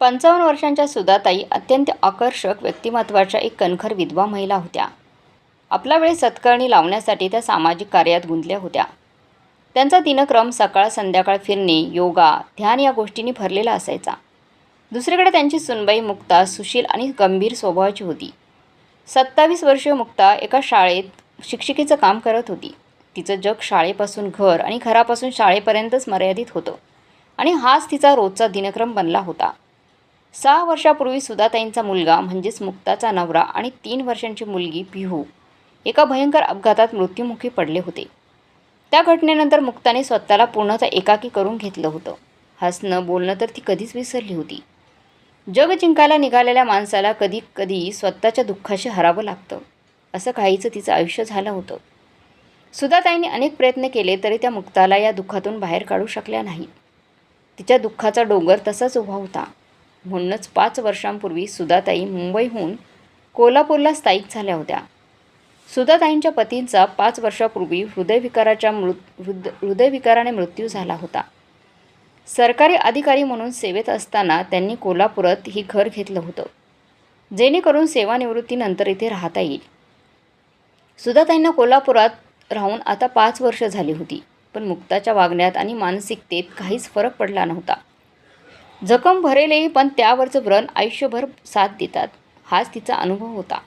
पंचावन्न वर्षांच्या सुधाताई अत्यंत आकर्षक व्यक्तिमत्वाच्या एक कणखर विधवा महिला होत्या. आपला वेळ सत्कर्णी लावण्यासाठी त्या सामाजिक कार्यात गुंतल्या होत्या. त्यांचा दिनक्रम सकाळ संध्याकाळ फिरणे योगा ध्यान या गोष्टींनी भरलेला असायचा. दुसरीकडे त्यांची सुनबाई मुक्ता सुशील आणि गंभीर स्वभावाची होती. सत्तावीस वर्षीय मुक्ता एका शाळेत शिक्षिकेचं काम करत होती. तिचं जग शाळेपासून घर आणि घरापासून शाळेपर्यंतच मर्यादित होतं आणि हाच तिचा रोजचा दिनक्रम बनला होता. सहा वर्षापूर्वी सुधाताईंचा मुलगा म्हणजेच मुक्ताचा नवरा आणि तीन वर्षांची मुलगी पिहू एका भयंकर अपघातात मृत्युमुखी पडले होते. त्या घटनेनंतर मुक्ताने स्वतःला पूर्णतः एकाकी करून घेतलं होतं. हसणं बोलणं तर ती कधीच विसरली होती. जग जिंकायला निघालेल्या माणसाला कधी कधी स्वतःच्या दुःखाशी हरावं लागतं. असं काहीचं तिचं आयुष्य झालं होतं. सुधाताईने अनेक प्रयत्न केले तरी त्या मुक्ताला या दुःखातून बाहेर काढू शकल्या नाहीत तिच्या दुःखाचा डोंगर तसाच उभा होता. म्हणूनच पाच वर्षांपूर्वी सुधाताई मुंबईहून कोल्हापूरला स्थायिक झाल्या होत्या. सुधाताईंच्या पतींचा पाच वर्षापूर्वी हृदयविकाराच्या मृत हृद हृदयविकाराने मृत्यू झाला होता. सरकारी अधिकारी म्हणून सेवेत असताना त्यांनी कोल्हापुरात ही घर घेतलं होतं जेणेकरून सेवानिवृत्तीनंतर इथे राहता येईल. सुधाताईंना कोल्हापुरात राहून आता पाच वर्ष झाली होती पण मुक्ताच्या वागण्यात आणि मानसिकतेत काहीच फरक पडला नव्हता. जखम भरेलही पण त्यावरचं व्रण आयुष्यभर साथ देतात. हाच तिचा अनुभव होता.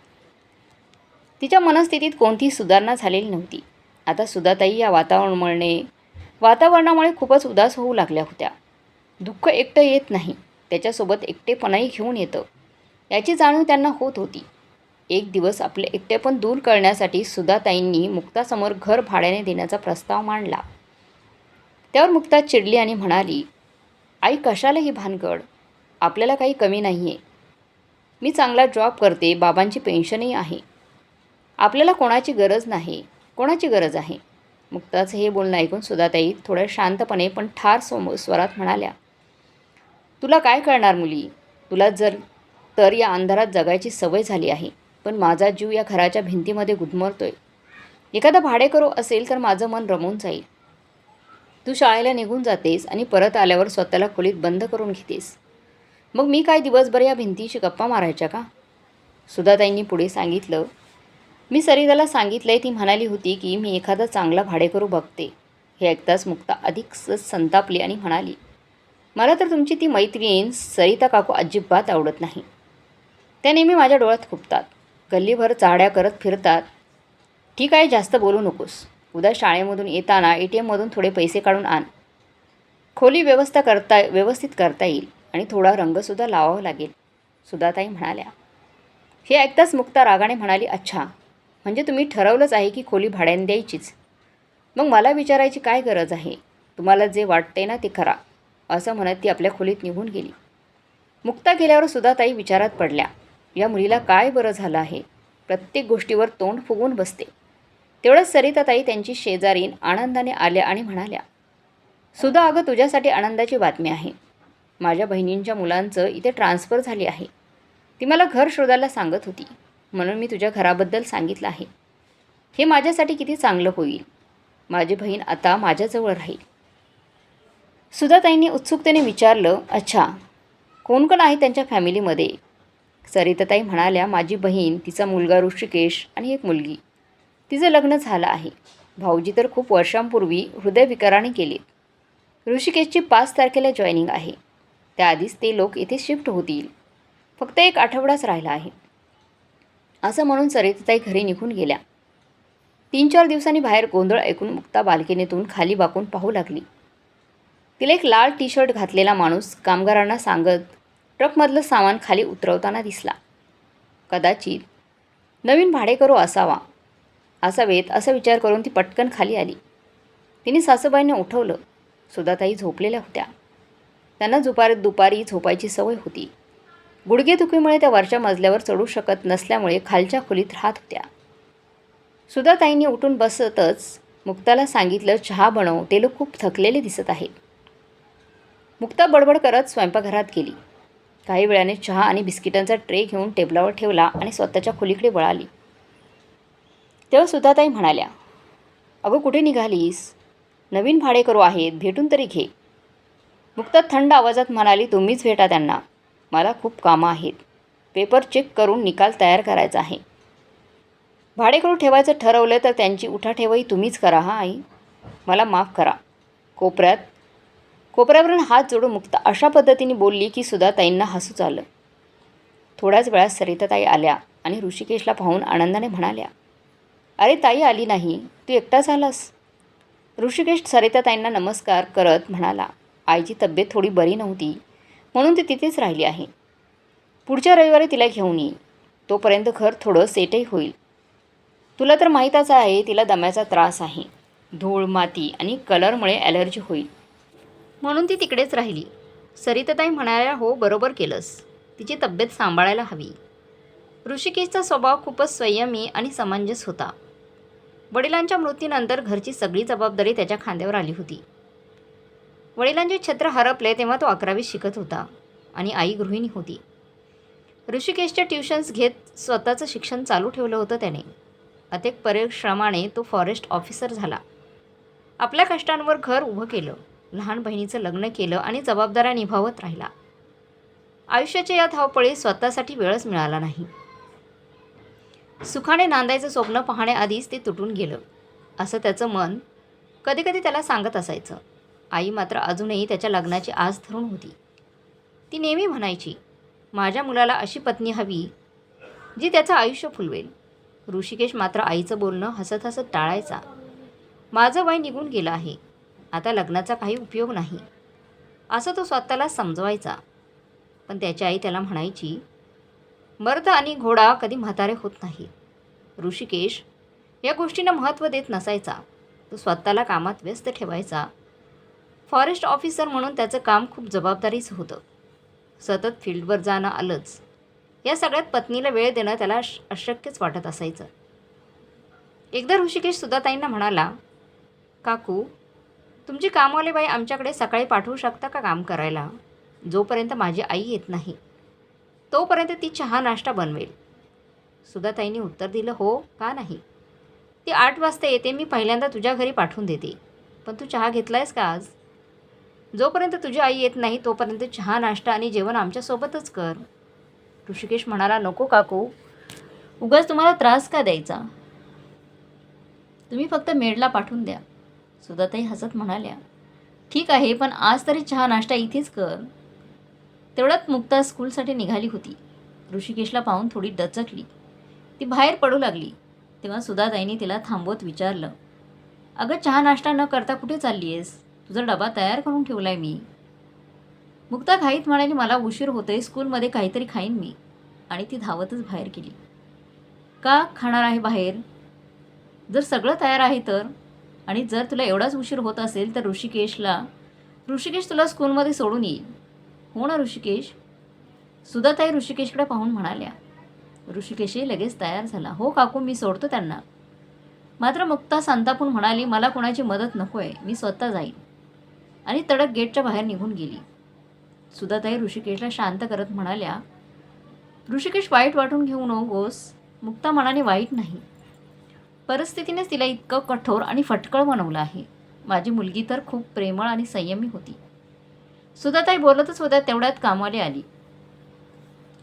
तिच्या मनस्थितीत कोणतीही सुधारणा झालेली नव्हती. आता सुधाताई या वातावरणामुळे वातावरणामुळे खूपच उदास होऊ लागल्या होत्या. दुःख एकटं येत नाही. त्याच्यासोबत एकटेपणाही घेऊन येतं. याची जाणीव त्यांना होत होती. एक दिवस आपले एकटेपण दूर करण्यासाठी सुधाताईंनी मुक्तासमोर घर भाड्याने देण्याचा प्रस्ताव मांडला. त्यावर मुक्ता चिडली आणि म्हणाली आई कशाला ही भानगड. आपल्याला काही कमी नाही आहे मी चांगला जॉब करते बाबांची पेन्शनही आहे. आपल्याला कोणाची गरज नाही. कोणाची गरज आहे? मुक्ताचं हे बोलणं ऐकून सुधाताई थोड्या शांतपणे पण ठार सोम स्वरात म्हणाल्या तुला काय कळणार मुली? तुला जर तर या अंधारात जगायची सवय झाली आहे पण माझा जीव या घराच्या भिंतीमध्ये गुदमरतोय. एखादा भाडेकरू असेल तर माझं मन रमून जाईल. तू शाळेला निघून जातेस आणि परत आल्यावर स्वतःला खोलीत बंद करून घेतेस. मग मी काय दिवसभर या भिंतीशी गप्पा मारायच्या का? सुधाताईंनी पुढे सांगितलं मी सरिताला सांगितलंय ती म्हणाली होती की मी एखादा चांगला भाडेकरू बघते. हे ऐकताच मुक्ता अधिक स संतापली आणि म्हणाली मला तर तुमची ती मैत्रीण सरिता काकू अजिबात आवडत नाही. त्या नेहमी माझ्या डोळ्यात खुपतात गल्लीभर चाड्या करत फिरतात. ठीक आहे जास्त बोलू नकोस. उद्या शाळेमधून येताना ए टी एममधून थोडे पैसे काढून आण. खोली व्यवस्था करता व्यवस्थित करता येईल आणि थोडा रंगसुद्धा लावावा लागेल सुधाताई म्हणाल्या. हे ऐकताच मुक्ता रागाने म्हणाली अच्छा म्हणजे तुम्ही ठरवलंच आहे की खोली भाड्याने द्यायचीच. मग मला विचारायची काय गरज आहे? तुम्हाला जे वाटते ना ते करा असं म्हणत ती आपल्या खोलीत निघून गेली. मुक्ता गेल्यावर सुधाताई विचारात पडल्या या मुलीला काय बरं झालं आहे? प्रत्येक गोष्टीवर तोंड फुगून बसते. तेवढंच सरिताताई त्यांची शेजारीन आनंदाने आल्या आणि म्हणाल्या सुधा अगं तुझ्यासाठी आनंदाची बातमी आहे. माझ्या बहिणींच्या मुलांचं इथे ट्रान्सफर झाली आहे. ती मला घर शोधायला सांगत होती. म्हणून मी तुझ्या घराबद्दल सांगितलं आहे. हे माझ्यासाठी किती चांगलं होईल. माझी बहीण आता माझ्याजवळ राहील. सुधाताईंनी उत्सुकतेने विचारलं अच्छा कोण कोण आहे त्यांच्या फॅमिलीमध्ये? सरिताताई म्हणाल्या माझी बहीण तिचा मुलगा ऋषिकेश आणि एक मुलगी. तिचं लग्न झालं आहे. भाऊजी तर खूप वर्षांपूर्वी हृदयविकाराने केलेत ऋषिकेशची पाच तारखेला जॉईनिंग आहे. त्याआधीच ते लोक इथे शिफ्ट होतील. फक्त एक आठवडाच राहिला आहे. असं म्हणून सरिताताई घरी निघून गेल्या. तीन चार दिवसांनी बाहेर गोंधळ ऐकून मुक्ता बालकिनीतून खाली वाकून पाहू लागली. तिला एक लाल टी शर्ट घातलेला माणूस कामगारांना सांगत ट्रकमधलं सामान खाली उतरवताना दिसला. कदाचित नवीन भाडेकरू असावा. असावेत असा विचार करून ती पटकन खाली आली. तिने सासूबाईंना उठवलं. सुधाताई झोपलेल्या होत्या. त्यांना दुपार दुपारी झोपायची सवय होती. गुडघेदुखीमुळे त्या वरच्या मजल्यावर चढू शकत नसल्यामुळे खालच्या खोलीत राहत होत्या. सुधाताईंनी उठून बसतच मुक्ताला सांगितलं चहा बनव ते लोक खूप थकलेले दिसत आहेत मुक्ता बडबड करत स्वयंपाकघरात गेली. काही वेळाने चहा आणि बिस्किटांचा ट्रे घेऊन टेबलावर ठेवला आणि स्वतःच्या खोलीकडे वळाली. तेव्हा सुधाताई म्हणाल्या अगं कुठे निघालीस? नवीन भाडेकरू आहेत भेटून तरी घे. मुक्ता थंड आवाजात म्हणाली तुम्हीच भेटा त्यांना. मला खूप कामं आहेत. पेपर चेक करून निकाल तयार करायचा आहे. भाडेकरू ठेवायचं ठरवलं तर त्यांची उठाठेवही तुम्हीच करा हा आई? मला माफ करा. कोपऱ्यात कोपऱ्यावरून हात जोडून मुक्ता अशा पद्धतीने बोलली की सुद्धा ताईंना हसूच आलं थोड्याच वेळात सरिताताई आल्या आणि ऋषिकेशला पाहून आनंदाने म्हणाल्या अरे ताई आली नाही तू एकटाच आलास ऋषिकेश सरिताताईंना नमस्कार करत म्हणाला. आईची तब्येत थोडी बरी नव्हती म्हणून ती तिथेच राहिली आहे. पुढच्या रविवारी तिला घेऊन येईन तोपर्यंत घर थोडं सेटही होईल. तुला तर माहीतच आहे तिला दम्याचा त्रास आहे. धूळ माती आणि कलरमुळे ॲलर्जी होईल. म्हणून ती तिकडेच राहिली. सरिताताई म्हणाल्या हो बरोबर केलंस. तिची तब्येत सांभाळायला हवी. ऋषिकेशचा स्वभाव खूपच संयमी आणि समंजस होता. वडिलांच्या मृत्यूनंतर घरची सगळी जबाबदारी त्याच्या खांद्यावर आली होती. वडिलांचे छत्र हरपले तेव्हा तो अकरावीत शिकत होता आणि आई गृहिणी होती. ऋषिकेशच्या ट्युशन्स घेत स्वतःचं शिक्षण चालू ठेवलं होतं त्याने. अतेक परिश्रमाने तो फॉरेस्ट ऑफिसर झाला. आपल्या कष्टांवर घर उभं केलं लहान बहिणीचं लग्न केलं आणि जबाबदाऱ्या निभावत राहिला. आयुष्याच्या या धावपळीत स्वतःसाठी वेळच मिळाला नाही. सुखाने नांदायचं स्वप्न पाहण्याआधीच ते तुटून गेलं. असं त्याचं मन कधीकधी त्याला सांगत असायचं. आई मात्र अजूनही त्याच्या लग्नाची आस धरून होती. ती नेहमी म्हणायची माझ्या मुलाला अशी पत्नी हवी जी त्याचं आयुष्य फुलवेल. ऋषिकेश मात्र आईचं बोलणं हसत हसत टाळायचा. माझं वय निघून गेलं आहे. आता लग्नाचा काही उपयोग नाही. असं तो स्वतःला समजवायचा. पण त्याची आई त्याला म्हणायची मर्द आणि घोडा कधी म्हातारे होत नाही. ऋषिकेश या गोष्टींना महत्त्व देत नसायचा. तो स्वतःला कामात व्यस्त ठेवायचा. फॉरेस्ट ऑफिसर म्हणून त्याचं काम खूप जबाबदारीचं होतं. सतत फील्डवर जाणं आलंच या सगळ्यात पत्नीला वेळ देणं त्याला अशक्यच वाटत असायचं. एकदा ऋषिकेश सुधाताईंना म्हणाला काकू तुमची कामवाली बाई आमच्याकडे सकाळी पाठवू शकता का काम करायला? जोपर्यंत माझी आई येत नाही. तोपर्यंत ती चहा नाश्ता बनवेल. सुधाताईंनी उत्तर दिलं हो का नाही? ती आठ वाजता येते मी पहिल्यांदा तुझ्या घरी पाठवून देते. पण तू चहा घेतलायस का आज? जोपर्यंत तुझी आई येत नाही तोपर्यंत चहा नाश्ता आणि जेवण आमच्यासोबतच कर. ऋषिकेश म्हणाला नको काकू. उगाच तुम्हाला त्रास का द्यायचा? तुम्ही फक्त मेडला पाठवून द्या. सुधाताई हसत म्हणाल्या ठीक आहे पण आज तरी चहा नाश्ता इथेच कर. तेवढ्यात मुक्ता स्कूलसाठी निघाली होती. ऋषिकेशला पाहून थोडी डचकली. ती बाहेर पडू लागली. तेव्हा सुधाताईंनी तिला थांबवत विचारलं अगं चहा नाश्ता न करता कुठे चालली आहेस तुझा डबा तयार करून ठेवला आहे मी. मुक्ता घाईत म्हणाली मला उशीर होतोय स्कूलमध्ये काहीतरी खाईन मी. आणि ती धावतच बाहेर गेली. का खाणार आहे बाहेर? जर सगळं तयार आहे तर? आणि जर तुला एवढाच उशीर होत असेल तर ऋषिकेशला ऋषिकेश तुला स्कूलमध्ये सोडून येईल. हो ना ऋषिकेश? सुधाताई ऋषिकेशकडे पाहून म्हणाल्या ऋषिकेशही लगेच तयार झाला. हो काकू मी सोडतो त्यांना. मात्र मुक्ता संतापून म्हणाली मला कोणाची मदत नको आहे मी स्वतः जाईन. आणि तडक गेटच्या बाहेर निघून गेली. सुधाताई ऋषिकेशला शांत करत म्हणाल्या ऋषिकेश वाईट वाटून घेऊ नकोस मुक्ता मनाने वाईट नाही. परिस्थितीनेच तिला इतकं कठोर आणि फटकळ बनवलं आहे. माझी मुलगी तर खूप प्रेमळ आणि संयमी होती. सुधाताई बोलतच होत्या तेवढ्यात कामवाली आली.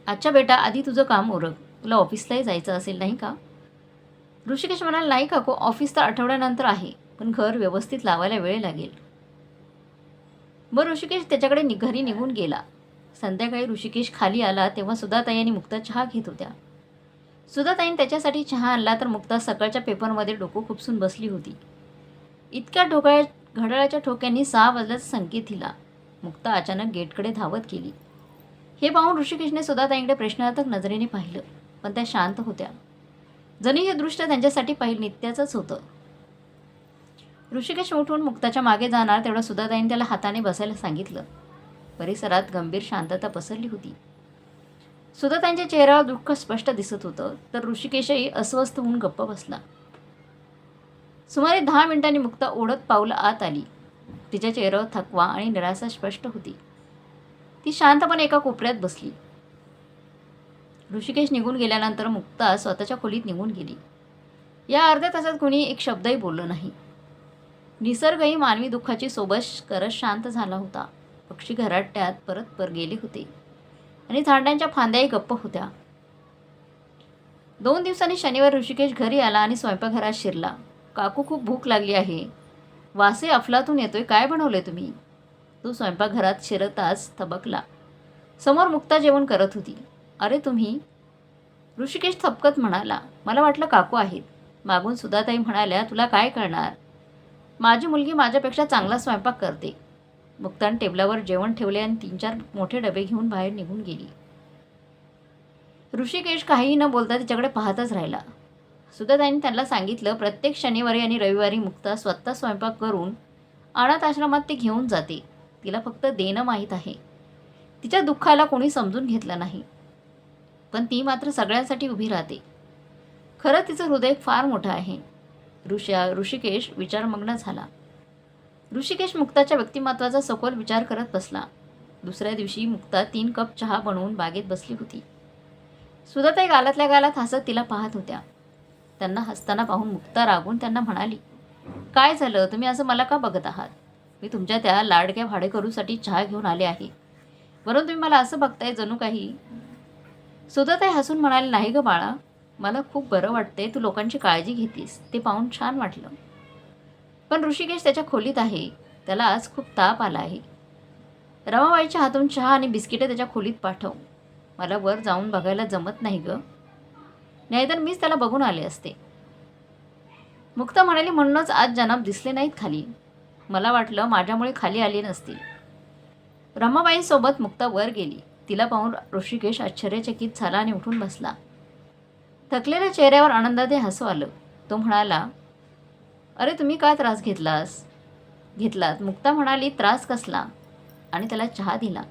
अच्छा बेटा आधी तुझं काम ओरख तुला ऑफिसलाही जायचं असेल नाही का? ऋषिकेश म्हणाला नाही काको ऑफिस तर आठवड्यानंतर आहे पण घर व्यवस्थित लावायला वेळ लागेल. मग ऋषिकेश त्याच्याकडे नि घरी निघून गेला. संध्याकाळी ऋषिकेश खाली आला तेव्हा सुधाताई आणि मुक्ता चहा घेत होत्या. सुधाताईने त्याच्यासाठी चहा आणला तर मुक्ता सकाळच्या पेपरमध्ये डोकं खुपसून बसली होती. इतक्या ढोकळ्या घड्याळाच्या ठोक्यांनी सहा वाजल्याचा संकेत दिला. मुक्ता अचानक गेटकडे धावत गेली. हे पाहून ऋषिकेशने सुधाताईंकडे प्रश्नार्थक नजरेने पाहिलं पण त्या शांत होत्या. जणी हे दृश्य त्यांच्यासाठी पाहिलं नित्याचंच होतं. ऋषिकेश उठून मुक्ताच्या मागे जाणार तेवढं सुधाताईने त्याला हाताने बसायला सांगितलं. परिसरात गंभीर शांतता पसरली होती. सुधाताईंच्या चेहऱ्यावर दुःख स्पष्ट दिसत होतं तर ऋषिकेशही अस्वस्थ होऊन गप्प बसला. सुमारे दहा मिनिटांनी मुक्ता ओढत पावलं आत आली. तिच्या चेहऱ्यावर थकवा आणि निराशा स्पष्ट होती. ती शांतपणे एका कोपऱ्यात बसली. ऋषिकेश निघून गेल्यानंतर मुक्ता स्वतःच्या खोलीत निघून गेली. या अर्ध्या तासात कोणी एक शब्दही बोललं नाही. निसर्गही मानवी दुःखाची सोबत करत शांत झाला होता. पक्षी घराट्यात परत पर गेले होते. आणि झाडांच्या फांद्याही गप्प होत्या. दोन दिवसांनी शनिवार ऋषिकेश घरी आला आणि स्वयंपाकघरात शिरला. काकू खूप भूक लागली आहे. वासे अफलातून येतोय काय बनवले तुम्ही? तो स्वयंपाकघरात शिरताच थबकला. समोर मुक्ता जेवण करत होती. अरे तुम्ही? ऋषिकेश थपकत म्हणाला मला वाटलं काकू आहेत. मागून सुधाताई म्हणाल्या तुला काय करणार? माझी मुलगी माझ्यापेक्षा चांगला स्वयंपाक करते. मुक्तान टेबलावर जेवण ठेवले आणि तीन चार मोठे डबे घेऊन बाहेर निघून गेली. ऋषिकेश काहीही न बोलता तिच्याकडे पाहतच राहिला. सुधाताईंनी त्यांना सांगितलं प्रत्येक शनिवारी आणि रविवारी मुक्ता स्वतः स्वयंपाक करून अनाथ आश्रमात ते घेऊन जाते. तिला फक्त देणं माहीत आहे. तिच्या दुःखाला कोणी समजून घेतलं नाही. पण ती मात्र सगळ्यांसाठी उभी राहते. खरं तिचं हृदय फार मोठं आहे. ऋषा ऋषिकेश विचारमग्न झाला. ऋषिकेश मुक्ताच्या व्यक्तिमत्वाचा सखोल विचार करत बसला. दुसऱ्या दिवशी मुक्ता तीन कप चहा बनवून बागेत बसली होती. सुधाताई गालातल्या गालात हसत तिला पाहत होत्या. त्यांना हसताना पाहून मुक्ता रागून त्यांना म्हणाली काय झालं? तुम्ही असं मला का बघत आहात? मी तुमच्या त्या लाडक्या भाडेकरूसाठी चहा घेऊन आले आहे. वरून तुम्ही मला असं बघताय जणू काही? सुधाताई हसून म्हणाले नाही ग बाळा मला खूप बरं वाटते तू लोकांची काळजी घेतीस. ते पाहून छान वाटलं. पण ऋषिकेश त्याच्या खोलीत आहे. त्याला आज खूप ताप आला आहे. रमाबाईच्या हातून चहा आणि बिस्किटं त्याच्या खोलीत पाठव. मला वर जाऊन बघायला जमत नाही गं. नाहीतर मीच त्याला बघून आले असते. मुक्ता म्हणाली म्हणूनच आज जनाब दिसले नाहीत खाली. मला वाटलं माझ्यामुळे खाली आले नसतील. रमाबाईंसोबत मुक्ता वर गेली. तिला पाहून ऋषिकेश आश्चर्यचकित झाला आणि उठून बसला. थकलेल्या चेहऱ्यावर आनंदाने हसू आलं. तो म्हणाला अरे तुम्ही का त्रास घेतलास? घेतलात. मुक्ता म्हणाली त्रास कसला? आणि त्याला चहा दिला.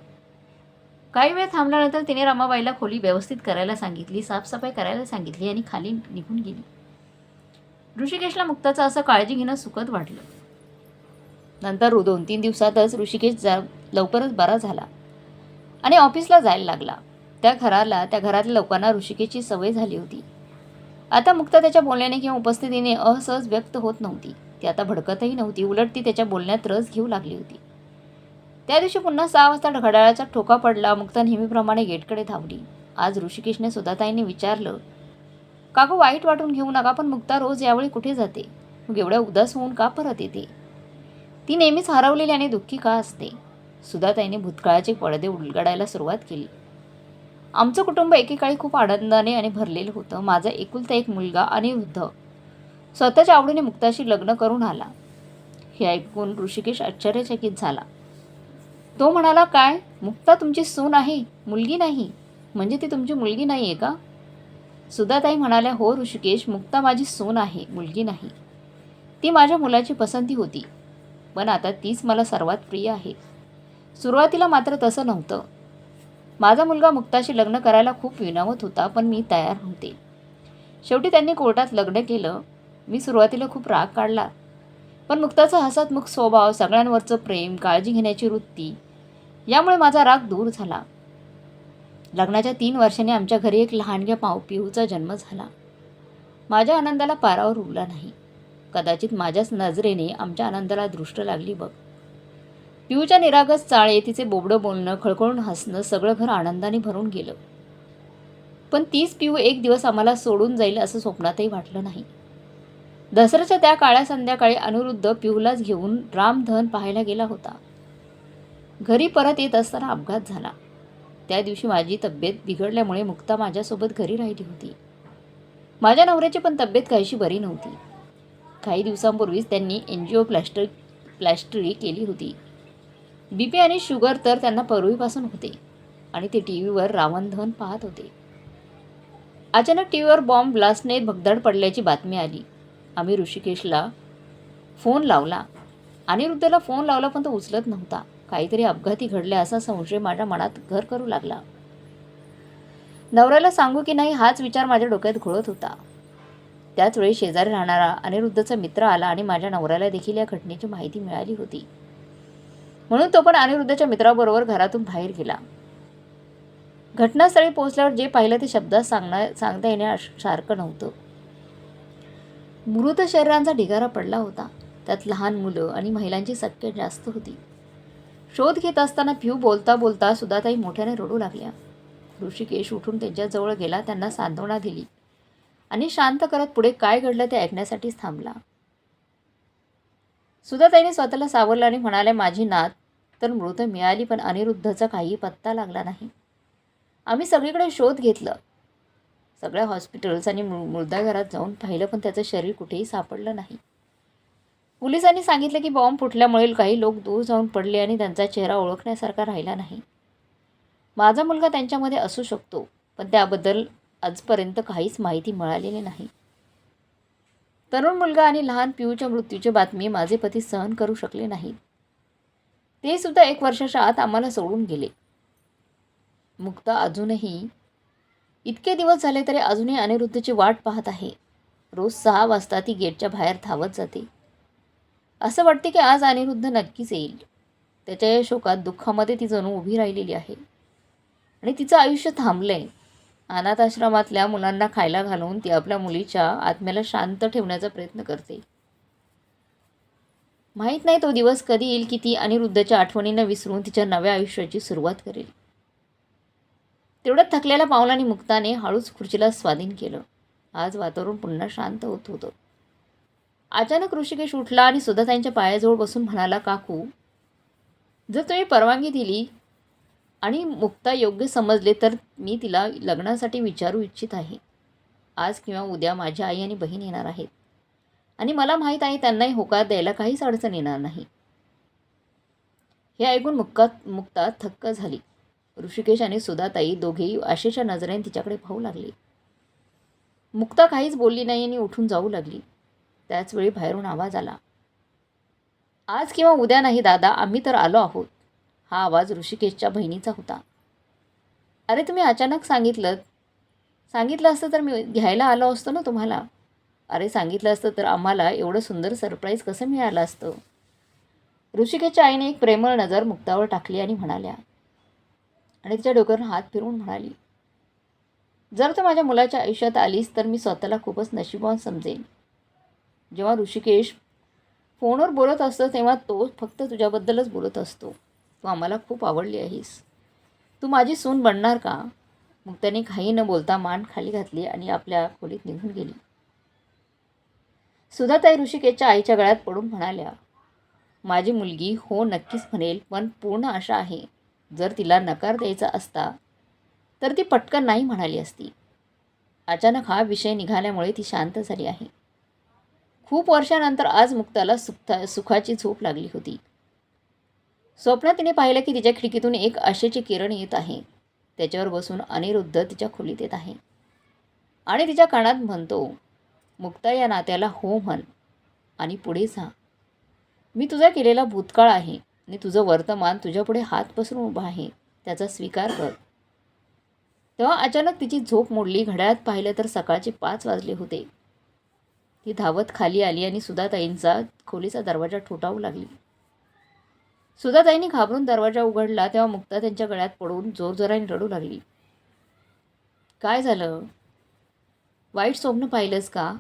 काही वेळ थांबल्यानंतर तिने रमाबाईला खोली व्यवस्थित करायला सांगितली साफसफाई करायला सांगितली आणि खाली निघून गेली. ऋषिकेशला मुक्ताचं असं काळजी घेणं सुखद वाटलं. नंतर दोन तीन दिवसातच ऋषिकेश जा लवकरच बरा झाला आणि ऑफिसला जायला लागला. त्या घराला त्या घरातल्या लोकांना ऋषिकेशची सवय झाली होती. आता मुक्ता त्याच्या बोलण्याने किंवा उपस्थितीने असहज व्यक्त होत नव्हती. ती आता भडकतही नव्हती उलट ती त्याच्या बोलण्यात रस घेऊ लागली होती. त्या दिवशी पुन्हा सहा वाजता घड्याळाचा ठोका पडला. मुक्ता नेहमीप्रमाणे गेटकडे धावली. आज ऋषिकेशने सुधाताईने विचारलं काकू वाईट वाटून घेऊ नका पण मुक्ता रोज यावेळी कुठे जाते? मग एवढ्या उदास होऊन का परत येते? ती नेहमीच हरवलेली आणि दुःखी का असते? सुधाताईने भूतकाळाचे पडदे उलगडायला सुरुवात केली. आमचं कुटुंब एकेकाळी खूप आनंदाने आणि भरलेलं होतं. माझा एकुलता एक मुलगा अनिरुद्ध स्वतःच्या आवडीने मुक्ताशी लग्न करून आला. हे ऐकून ऋषिकेश आश्चर्यचकित झाला. तो म्हणाला काय? मुक्ता तुमची सून आहे मुलगी नाही. म्हणजे ती तुमची मुलगी नाही आहे का? सुधाताई म्हणाल्या हो ऋषिकेश मुक्ता माझी सून आहे मुलगी नाही. ती माझ्या मुलाची पसंती होती. पण आता तीच मला सर्वात प्रिय आहे. सुरुवातीला मात्र तसं नव्हतं. माझा मुलगा मुक्ताशी लग्न करायला खूप विनवत होता पण मी तयार नव्हते. शेवटी त्यांनी कोर्टात लग्न केलं. मी सुरुवातीला खूप राग काढला. पण मुक्ताचा हसतमुख स्वभाव सगळ्यांवरचं प्रेम काळजी घेण्याची वृत्ती यामुळे माझा राग दूर झाला. लग्नाच्या तीन वर्षांनी आमच्या घरी एक लहानग्या पाव पिहूचा जन्म झाला. माझ्या आनंदाला पारावर उरला नाही. कदाचित माझ्याच नजरेने आमच्या आनंदाला दृष्ट लागली बघ. पिऊच्या निरागस चाळे तिचे बोबडं बोलणं खळखळून हसणं सगळं घर आनंदाने भरून गेलं. पण तीच पिऊ एक दिवस आम्हाला सोडून जाईल असं स्वप्नातही वाटलं नाही. दसऱ्याच्या त्या काळ्या संध्याकाळी अनिरुद्ध पिऊलाच घेऊन रामधन पाहायला गेला होता. घरी परत येत असताना अपघात झाला. त्या दिवशी माझी तब्येत बिघडल्यामुळे मुक्ता माझ्यासोबत घरी राहिली होती. माझ्या नवऱ्याची पण तब्येत काहीशी बरी नव्हती. काही दिवसांपूर्वीच त्यांनी एन जी ओ प्लॅस्टर प्लॅस्टरी केली होती. बी पी आणि शुगर तर त्यांना पूर्वीपासून होते आणि ते टी व्हीवर रावणधन पाहत होते. अचानक टी व्हीवर बॉम्ब ब्लास्टने भगदाड पडल्याची बातमी आली. आम्ही ऋषिकेशला फोन लावला. अनिरुद्धला फोन लावला पण तो उचलत नव्हता. काहीतरी अपघाती घडले असा संशय माझ्या मनात घर करू लागला. नवऱ्याला सांगू की नाही हाच विचार माझ्या डोक्यात घोळत होता. त्याचवेळी शेजारी राहणारा अनिरुद्धचा मित्र आला आणि माझ्या नवऱ्याला देखील या घटनेची माहिती मिळाली होती. म्हणून तो पण अनिरुद्धच्या मित्राबरोबर घरातून बाहेर गेला. घटनास्थळी पोहोचल्यावर जे पाहिलं ते शब्दात सांगण्या सांगता येण्यासारखं नव्हतं. मृत शरीरांचा ढिगारा पडला होता. त्यात लहान मुलं आणि महिलांची संख्या जास्त होती. शोध घेत असताना फ्यू बोलता बोलता सुधाताई मोठ्याने रडू लागल्या. ऋषिकेश उठून त्यांच्याजवळ गेला त्यांना सांत्वना दिली आणि शांत करत पुढे काय घडलं ते ऐकण्यासाठीच थांबला. सुधाताईने स्वतःला सावरलं आणि म्हणाले माझी नात तर मृत मिळाली पण अनिरुद्धचा काही पत्ता लागला नाही. आम्ही सगळीकडे शोध घेतलं. सगळ्या हॉस्पिटल्स आणि मृ मृदाघरात जाऊन पाहिलं पण त्याचं शरीर कुठेही सापडलं नाही. पोलिसांनी सांगितलं की बॉम्ब फुटल्यामुळे काही लोक दूर जाऊन पडले आणि त्यांचा चेहरा ओळखण्यासारखा राहिला नाही. माझा मुलगा त्यांच्यामध्ये असू शकतो पण त्याबद्दल आजपर्यंत काहीच माहिती मिळालेली नाही. तरुण मुलगा आणि लहान पिऊच्या मृत्यूची बातमी माझे पती सहन करू शकले नाहीत ते सुद्धा एक वर्षाच्या आत आम्हाला सोडून गेले. मुक्ता अजूनही इतके दिवस झाले तरी अजूनही अनिरुद्धची वाट पाहत आहे. रोज सहा वाजता ती गेटच्या बाहेर धावत जाते. असं वाटते की आज अनिरुद्ध नक्कीच येईल. त्याच्या या शोकात दुःखामध्ये ती जणू उभी राहिलेली आहे. आणि तिचं आयुष्य थांबलंय. अनाथ आश्रमातल्या मुलांना खायला घालून ती आपल्या मुलीच्या आत्म्याला शांत ठेवण्याचा प्रयत्न करते. माहीत नाही तो दिवस कधी येईल की ती अनिरुद्धच्या आठवणींना विसरून तिच्या नव्या आयुष्याची सुरुवात करेल. तेवढ्यात थकलेल्या पावलाने मुक्ताने हळूच खुर्चीला स्वाधीन केलं. आज वातावरण पुन्हा शांत होत होतं. अचानक ऋषिकेश उठला आणि सुद्धा त्यांच्या पायाजवळ बसून म्हणाला काकू जर तुम्ही परवानगी दिली आणि मुक्ता योग्य समजले तर मी तिला लग्नासाठी विचारू इच्छित आहे. आज किंवा उद्या माझ्या आई आणि बहीण येणार आहेत. आणि मला माहीत आहे त्यांनाही होकार द्यायला काहीच अडचण येणार नाही. हे ऐकून मुक्का मुक्ता थक्क झाली. ऋषिकेश आणि सुधाताई दोघेही आशेच्या नजरेने तिच्याकडे पाहू लागले. मुक्ता काहीच बोलली नाही आणि उठून जाऊ लागली. त्याच वेळी बाहेरून आवाज आला. आज किंवा उद्या नाही दादा आम्ही तर आलो आहोत. हा आवाज ऋषिकेशच्या बहिणीचा होता. अरे तुम्ही अचानक सांगितलं सांगितलं असतं तर मी घ्यायला आलो असतो ना तुम्हाला? अरे सांगितलं असतं तर आम्हाला एवढं सुंदर सरप्राईज कसं मिळालं असतं? ऋषिकेशच्या आईने एक प्रेमळ नजर मुक्तावर टाकली आणि म्हणाल्या आणि तिच्या डोक्यावर हात फिरवून म्हणाली जर तू माझ्या मुलाच्या आयुष्यात आलीस तर मी स्वतःला खूपच नशिबवान समजेन. जेव्हा ऋषिकेश फोनवर बोलत असतो तेव्हा तो फक्त तुझ्याबद्दलच बोलत असतो. तू आम्हाला खूप आवडली आहेस. तू माझी सून बनणार का? मग त्याने काही न बोलता मान खाली घातली आणि आपल्या खोलीत निघून गेली. सुधाताई ऋषिकेशच्या आईच्या गळ्यात पडून म्हणाल्या माझी मुलगी हो नक्कीच म्हणेल पण पूर्ण आशा आहे जर तिला नकार द्यायचा असता तर ती पटकन नाही म्हणाली असती. अचानक हा विषय निघाल्यामुळे ती शांत झाली आहे. खूप वर्षानंतर आज मुक्ताला सुखता सुखाची झोप लागली होती. स्वप्नात तिने पाहिलं की तिच्या खिडकीतून एक आशेची किरण येत आहे. त्याच्यावर बसून अनिरुद्ध तिच्या खोलीत येत आहे. आणि तिच्या कानात म्हणतो मुक्ता या नात्याला हो म्हण आणि पुढे जा. मी तुझा केलेला भूतकाळ आहे. आणि तुझं वर्तमान तुझ्यापुढे हात पसरून उभा आहे. त्याचा स्वीकार कर. तेव्हा अचानक तिची झोप मोडली. घड्याळात पाहिलं तर सकाळचे पाच वाजले होते. ती धावत खाली आली आणि सुधाताईंचा खोलीचा दरवाजा ठोठावू लागली. सुधाताईंनी घाबरून दरवाजा उघडला तेव्हा मुक्ता त्यांच्या गळ्यात पडून जोरजोराने रडू लागली. काय झालं? वाईट स्वप्न पाहिलंस का?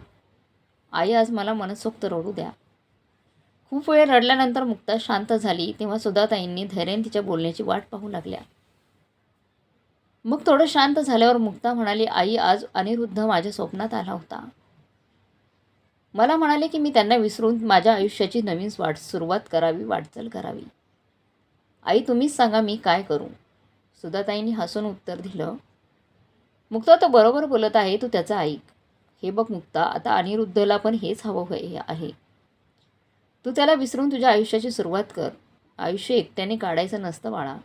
आई आज मला मनसोक्त रडू द्या. खूप वेळ रडल्यानंतर मुक्ता शांत झाली तेव्हा सुधाताईंनी धैर्याने तिच्या बोलण्याची वाट पाहू लागल्या. मग थोडं शांत झाल्यावर मुक्ता म्हणाली आई आज अनिरुद्ध माझ्या स्वप्नात आला होता. मला म्हणाले की मी त्यांना विसरून माझ्या आयुष्याची नवीन वाट सुरुवात करावी वाटचाल करावी. आई तुम्हीच सांगा मी काय करू? सुधाताईंनी हसून उत्तर दिलं मुक्ता तो बरोबर बोलत आहे तू त्याचं ऐक. हे बघ मुक्ता आता अनिरुद्धला पण हेच हवं हे आहे. तू त्याला विसरून तुझ्या आयुष्याची सुरुवात कर. आयुष्य एकट्याने काढायचं नसतं बाळा.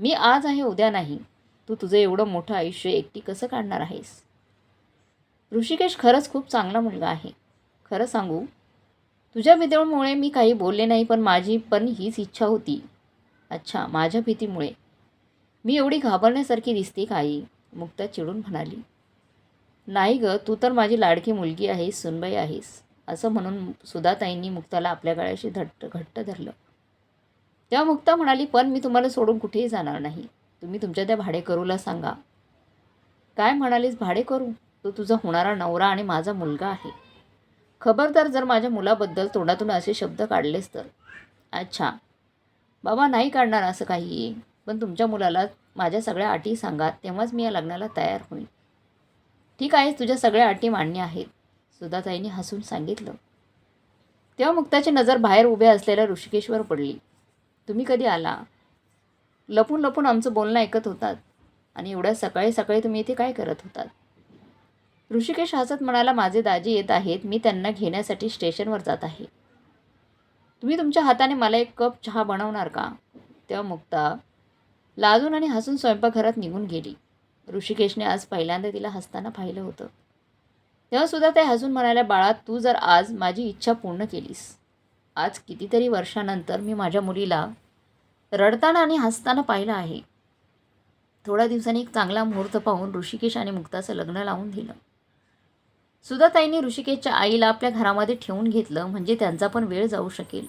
मी आज आहे उद्या नाही. तू तुझं एवढं मोठं आयुष्य एकटी कसं काढणार आहेस? ऋषिकेश खरंच खूप चांगला मुलगा आहे. खरं सांगू तुझ्या विदळमुळे मी काही बोलले नाही पण माझी पण हीच इच्छा होती. अच्छा माझ्या भीतीमुळे. मी एवढी घाबरण्यासारखी दिसते काही मुक्ता चिडून म्हणाली. नाही ग तू तर माझी लाडकी मुलगी आहेस सुनबाई आहेस असं म्हणून सुधाताईंनी मुक्ताला आपल्या गळ्याशी धट्ट घट्ट धरलं. तेव्हा मुक्ता म्हणाली पण मी तुम्हाला सोडून कुठेही जाणार नाही. तुम्ही तुमच्या त्या भाडेकरूला सांगा. काय म्हणालीस भाडेकरू? तो तुझा होणारा नवरा आणि माझा मुलगा आहे. खबरदार जर माझ्या मुलाबद्दल तोंडातून असे शब्द काढलेस तर. अच्छा. बाबा नाही काढणार असं काही पण तुमच्या मुलाला माझ्या सगळ्या अटी सांगा तेव्हाच मी या लग्नाला तयार होईन. ठीक आहे तुझ्या सगळ्या अटी मान्य आहेत सुधाताईने हसून सांगितलं. तेव्हा मुक्ताची नजर बाहेर उभ्या असलेल्या ऋषिकेशवर पडली. तुम्ही कधी आला? लपून लपून आमचं बोलणं ऐकत होतात. आणि एवढ्या सकाळी सकाळी तुम्ही इथे काय करत होतात? ऋषिकेश हसत म्हणाला माझे दाजी येत आहेत मी त्यांना घेण्यासाठी स्टेशनवर जात आहे. तुम्ही तुमच्या हाताने मला एक कप चहा बनवणार का? तेव्हा मुक्ता लाजून आणि हसून स्वयंपाकघरात निघून गेली. ऋषिकेशने आज पहिल्यांदा तिला हसताना पाहिलं होतं. तेव्हासुद्धा ते हसून म्हणाल्या बाळा तू जर आज माझी इच्छा पूर्ण केलीस आज कितीतरी वर्षानंतर मी माझ्या मुलीला रडताना आणि हसताना पाहिलं आहे. थोड्या दिवसांनी एक चांगला मुहूर्त पाहून ऋषिकेश आणि मुक्ताचं लग्न लावून दिलं. सुधाताईंनी ऋषिकेशच्या आईला आपल्या घरामध्ये ठेवून घेतलं म्हणजे त्यांचा पण वेळ जाऊ शकेल.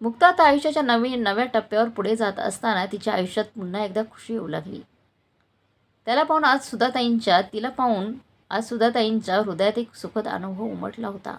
मुक्ता आता आयुष्याच्या नवीन नव्या टप्प्यावर पुढे जात असताना तिच्या आयुष्यात पुन्हा एकदा खुशी येऊ लागली. त्याला पाहून आज सुधाताईंच्या तिला पाहून आज सुधाताईंच्या हृदयात एक सुखद अनुभव उमटला होता.